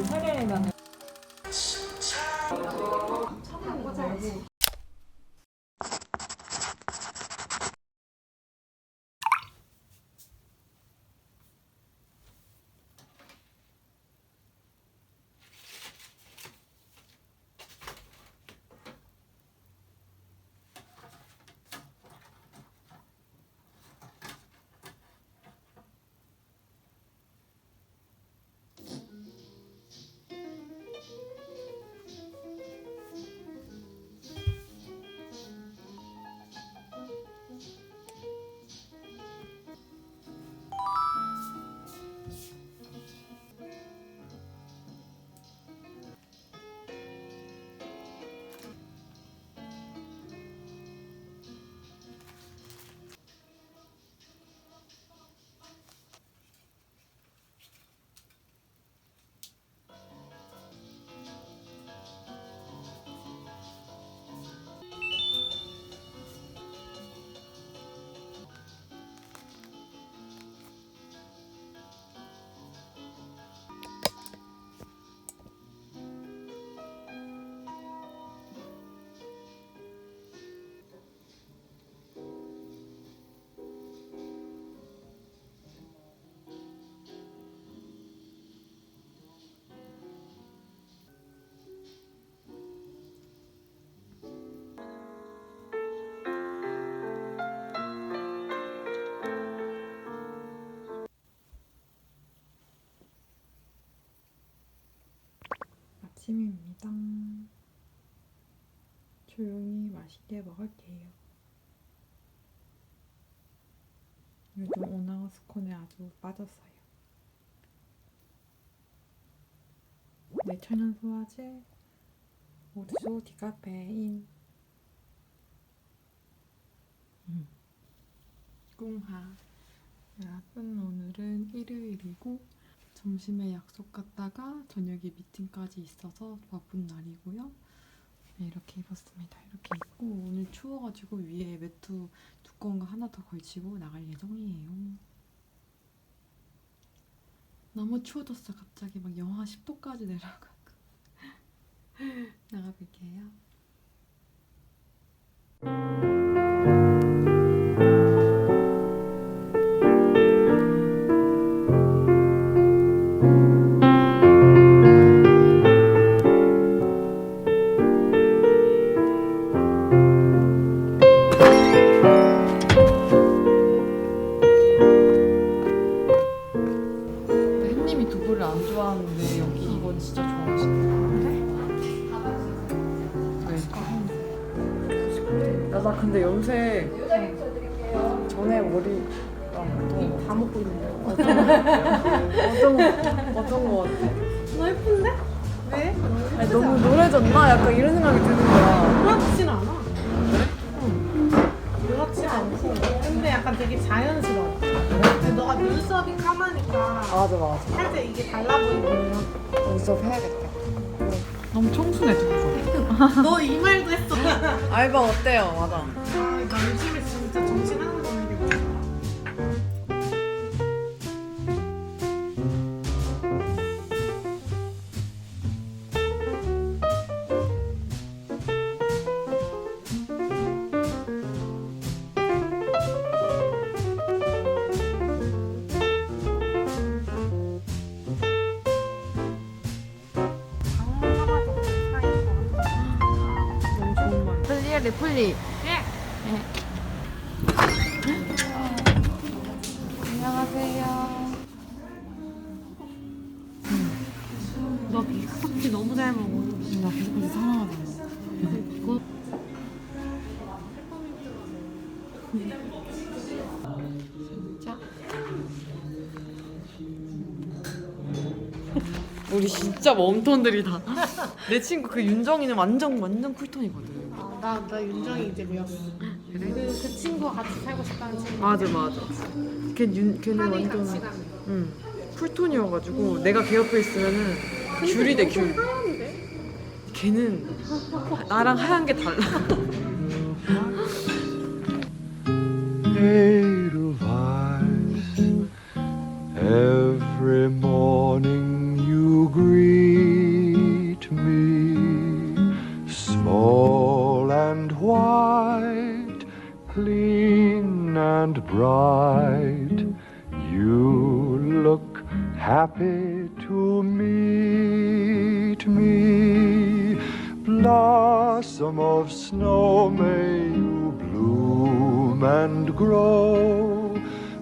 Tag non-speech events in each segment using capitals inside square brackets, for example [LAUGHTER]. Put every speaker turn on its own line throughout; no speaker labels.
그 세례나는
아침입니다. 조용히 맛있게 먹을게요. 요즘 오나우 스콘에 아주 빠졌어요. 내천연 소화제, 오르소 디카페인, 음. 꿍하. 여러분 오늘은 일요일이고 점심에 약속 갔다가 저녁에 미팅까지 있어서 바쁜 날이고요. 네, 이렇게 입었습니다. 이렇게 입고 오늘 추워가지고 위에 외투 두꺼운 거 하나 더 걸치고 나갈 예정이에요. 너무 추워졌어 갑자기 막 영하 10도까지 내려가고 [LAUGHS] 나가볼게요. 좋아하는데 여기 이건 진짜 좋아하시는데? 네. 야, 나 근데 염색 전에 머리랑
또다 먹고 있는데.
어떤 어떤 거 같아?
너 예쁜데? 왜?
아니, 너무 노래졌나? 약간 이런 생각이 드는 거야.
그렇진 않아. 않고. 근데 약간 되게 자연스러워. 근데 너가 눈썹이 까마니까
맞아 맞아.
살짝 이게 달라 보이는
눈썹 해야겠다. 너무 청순해 두부. [LAUGHS]
너이 말도 했어.
알바 어때요? 맞아.
아, 나 요즘에 진짜 정신 하나도 없는
너
비스커피 너무 잘 먹어.
나 비스코트 사랑하잖아.
이거
진짜? [LAUGHS] 우리 진짜 웜톤들이다. 내 친구 그 윤정이는 완전 완전 쿨톤이거든.
아, 나, 나 윤정이 이제 배웠어. 그, 그 친구와 같이 살고 싶다는 친구.
맞아 맞아. 걔 윤, 걔는
한이
완전
가는.
응 쿨톤이어가지고 내가 걔 옆에 있으면은 귤이 돼 귤. 걔는 나랑 하얀 게 달라. [LAUGHS]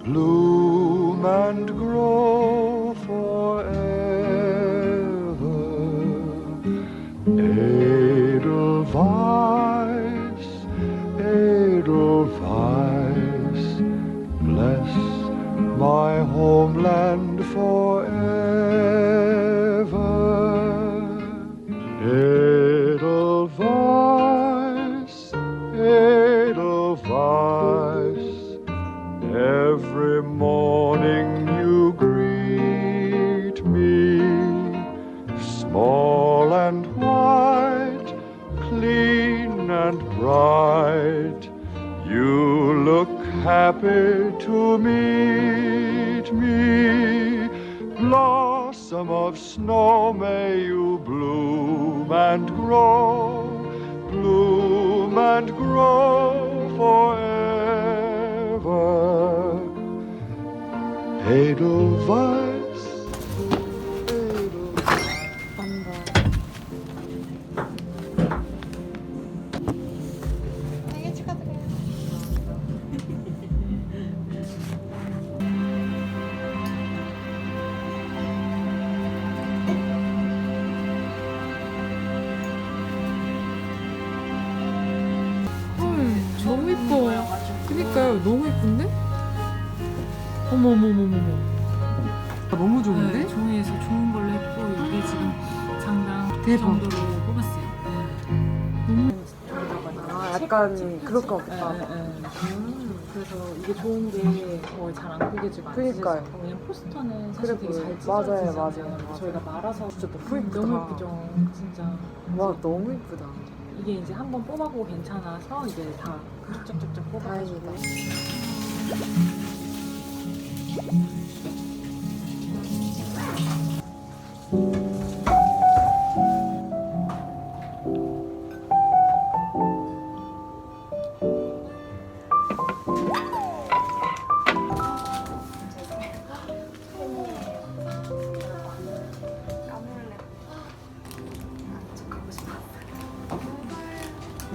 bloom and grow small and white, clean and bright. You look happy to meet me. Blossom of snow, may you bloom and grow, bloom and grow forever. Edelweiss,
그니까요 너무 이쁜데? 어머머머머머 너무 좋은데?
네, 종이에서 좋은 걸로 했고 이게 지금 장당
대박.
정도로 뽑았어요.
아 약간 그럴 것 같다
네, 네. 그래서 이게 좋은 게잘안 구겨지고 안
그니까요.
찢어지고 왜냐면 포스터는 사실
그래
되게 잘
보여요.
찢어지잖아요.
맞아요, 맞아요, 맞아요.
저희가 말아서
진짜 너무 이쁘다.
너무 예쁘죠. 진짜
와 너무 이쁘다
이게 이제 한 번 뽑아보고 괜찮아서 이제 다 쭉쭉쭉쭉 뽑아가지고
다행이다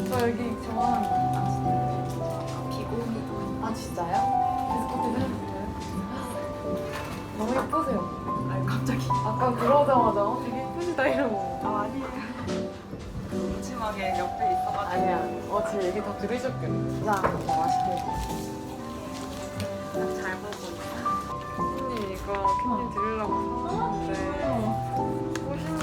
저 여기 좋아하는
아 진짜요?
너무 예쁘세요. 아니 갑자기 아까 들어오자마자 어, 되게 예쁘시다 이러고 아 아니에요.
심하게 옆에 있어가지고
아니야. 어, 제 얘기 다 들으셨겠네. 야, 맛있게.
잘 보고 있어요.
캔님 이거 캔님 드리려고 샀는데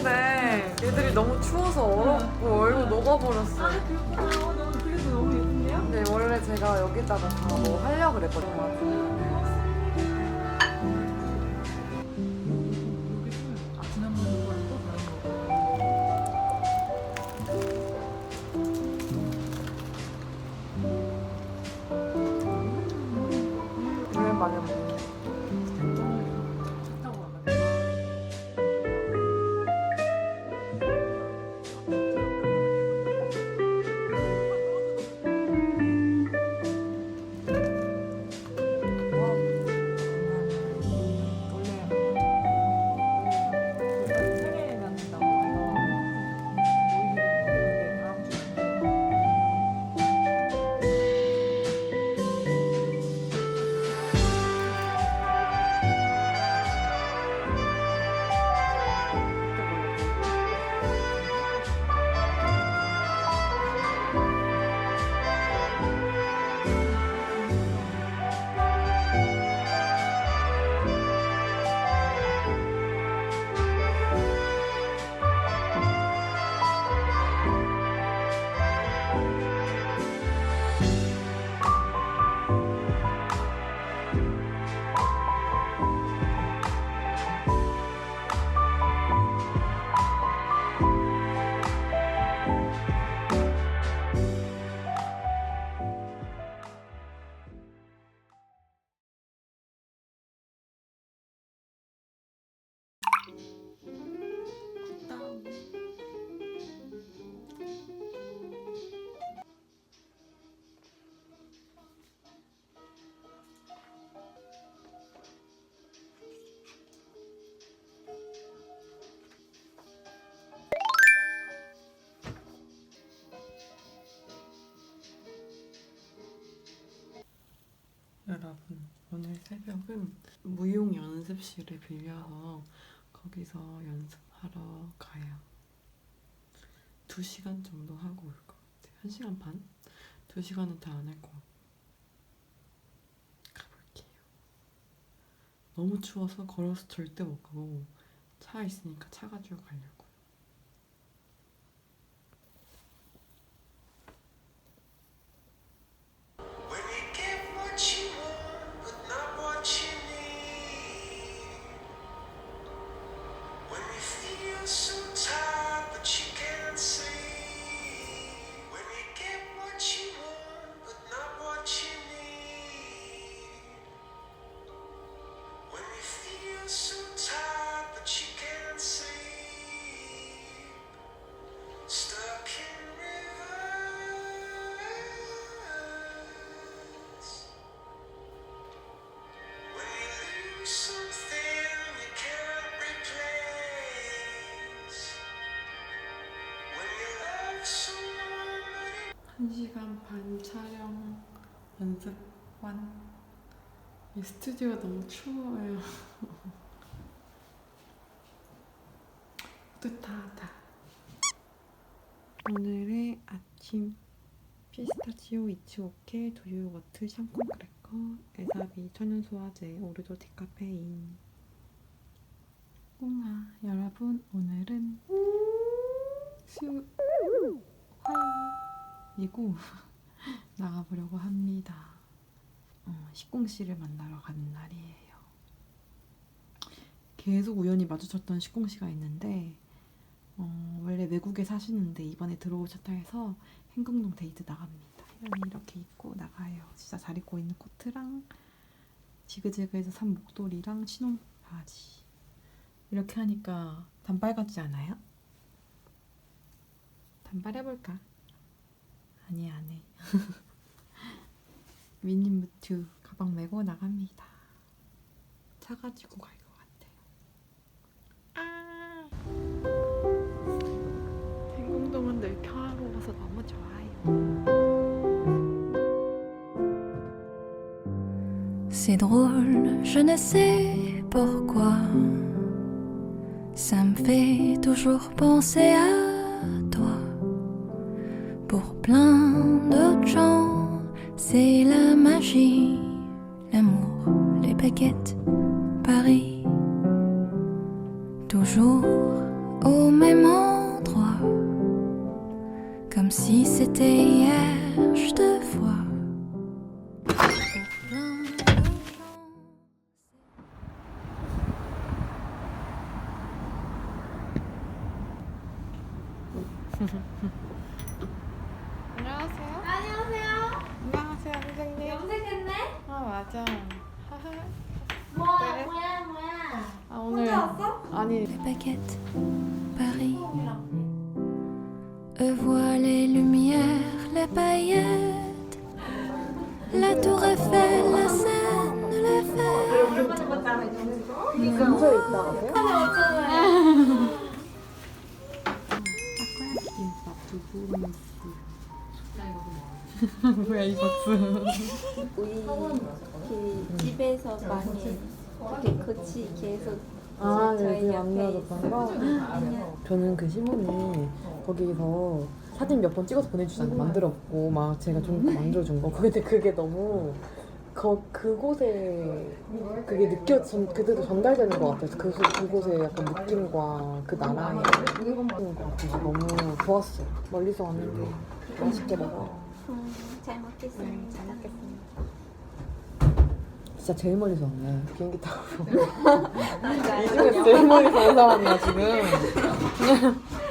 꽃인데 얘들이 너무 추워서 얼었고 얼굴 녹아버렸어.
그렇구나. 너무 그래도 너무 예쁜데요?
근데 원래 제가 여기다가 다 뭐 하려고 그랬거든요. 여러분 오늘 새벽은 무용 연습실을 빌려서 거기서 연습하러 가요. 두 시간 정도 하고 올 것 같아요. 한 시간 반? 두 시간은 다 안 할 것 같고 가볼게요. 너무 추워서 걸어서 절대 못 가고 차 있으니까 차 가지고 가려고. 1시간 반 촬영 연습 완. 이 스튜디오가 너무 추워요. [LAUGHS] 뿌듯하다. 오늘의 아침 피스타치오 이치오케 두유 요거트 샹콩 크래커 에사비 천연 소화제 오르조 디카페인 꽁아 여러분 오늘은 수 화요일이고 [LAUGHS] 나가보려고 합니다. 어, 식공 씨를 만나러 가는 날이에요. 계속 우연히 마주쳤던 식공 씨가 있는데 어, 원래 외국에 사시는데 이번에 들어오셨다 해서 행궁동 데이트 나갑니다. 이렇게 입고 나가요. 진짜 잘 입고 있는 코트랑 지그재그해서 산 목도리랑 신혼 바지. 이렇게 하니까 단발 같지 않아요? 단발 해볼까? 아니 안 해. [LAUGHS] 미니무트 가방 메고 나갑니다. 차 가지고 갈 것 같아요. 아! 행궁동은 늘 평화로워서 너무 좋아요.
C'est drôle, je ne sais pourquoi. Ça me fait toujours penser à toi. Pour plein d'autres gens, c'est la magie, l'amour, les baguettes, Paris. Toujours au même endroit. Comme si c'était hier, je te vois. La tour Eiffel, la Seine,
무스. 뭐야 이 박수?
우리 그 집에서 많이 이렇게 같이 계속
아
저희
요즘
옆에
안 나왔던 거? 저는 그 시몬이 거기서 사진 몇 번 찍어서 보내주잖아요. 만들었고 막 제가 좀 만들어준 거. 근데 그게 너무 거, 그곳에 그게 느껴 전 그대로 전달되는 것 같아요. 그 그곳의 약간 느낌과 그 나라의 느낌인 것 같아서 너무 좋았어. 멀리서 왔는데 맛있게 먹어.
음, 잘 먹겠습니다.
잘 먹겠습니다. 진짜 제일 멀리서 왔네. 비행기 타고. 이 중에서 제일 멀리서 온 사람이야 지금. [LAUGHS]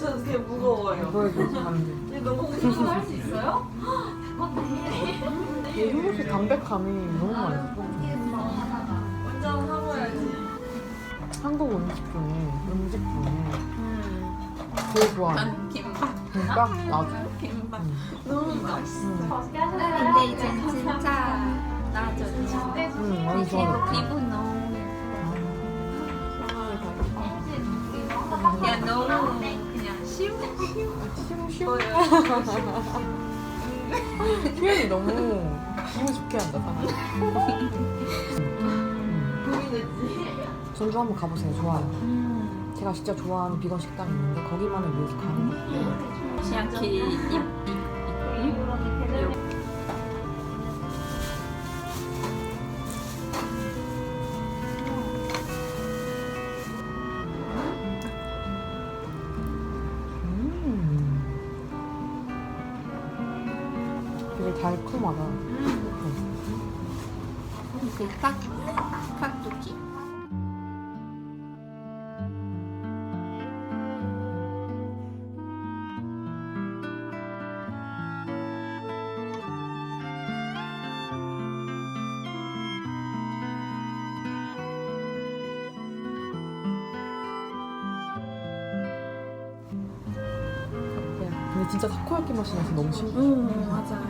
제
네.
이걸 조심하면 돼.
너무 공부할 수 있어요?
이 hummus 담백함이 너무 맛있어.
한잔 하고 해야지.
한국 음식 중에 음식 중에 제일 좋아하는
난 김밥.
김밥? 나도
김밥.
응.
너무 맛있어.
응.
근데 이제 진짜 나아졌지.
응 많이
이제
표현이 너무 기분 좋게 한다 전주 한번 가보세요. 좋아요. 제가 진짜 좋아하는 비건 식당이 있는데 거기만을 위해서 가는 거예요.
시아키
되게 달콤하다.
그 깍 깍두기
근데 진짜 타코야끼 맛이 나서 너무 신기해.
음 맞아요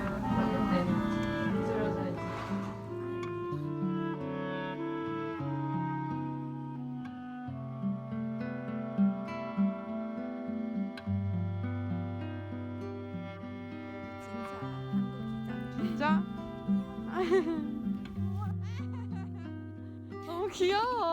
[LAUGHS]
너무 귀여워.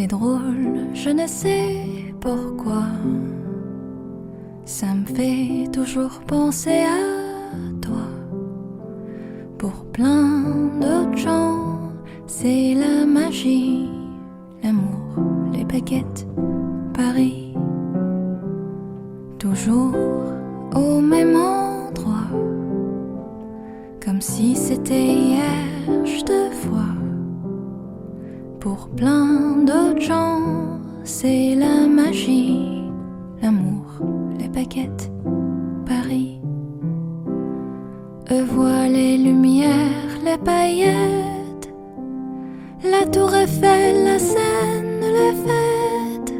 C'est drôle, je ne sais pourquoi. Ça me fait toujours penser à toi. Pour plein d'autres gens, c'est la magie, l'amour, les baguettes, l'amour, les baguettes, Paris. Eux voient les lumières, les paillettes, la tour Eiffel, la Seine, les fêtes.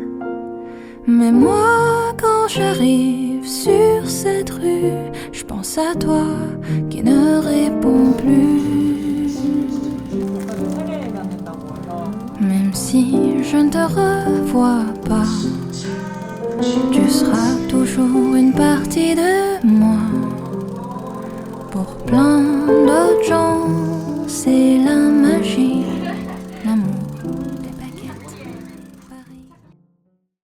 Mais moi, quand j'arrive sur cette rue, je pense à toi qui ne réponds plus. Même si je ne te revois pas, tu seras toujours une partie de moi. Pour plein d'autres gens,